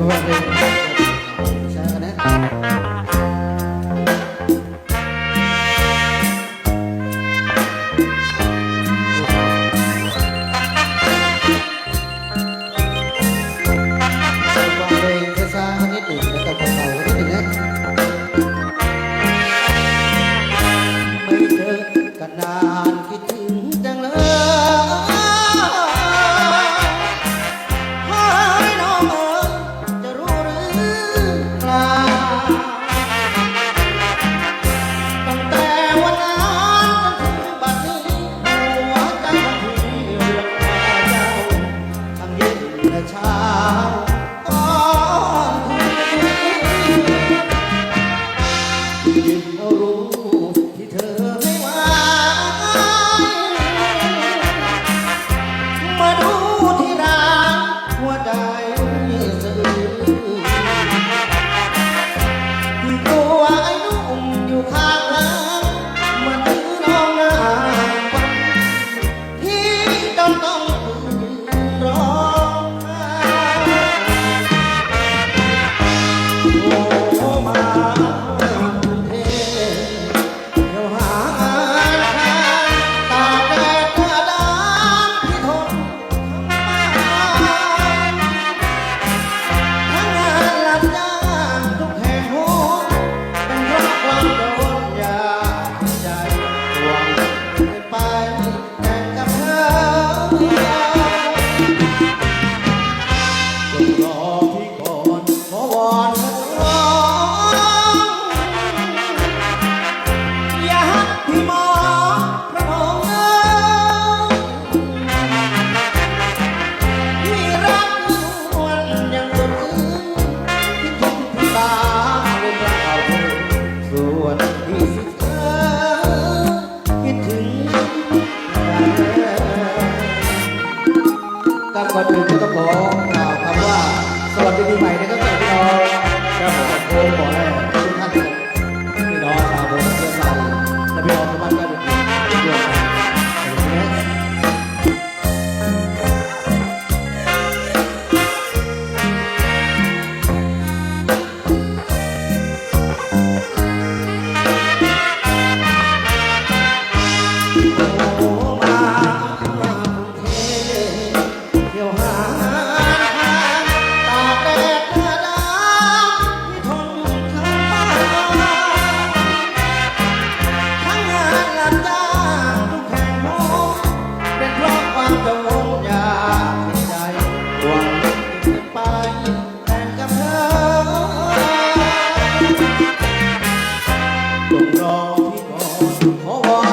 влади. me to ับก่อนอื่นก็ต้องขอกล่าวคำว่า สวัสดีปีใหม่นะครับทุกท่านครับผมโอ้ขอแรก 好吧。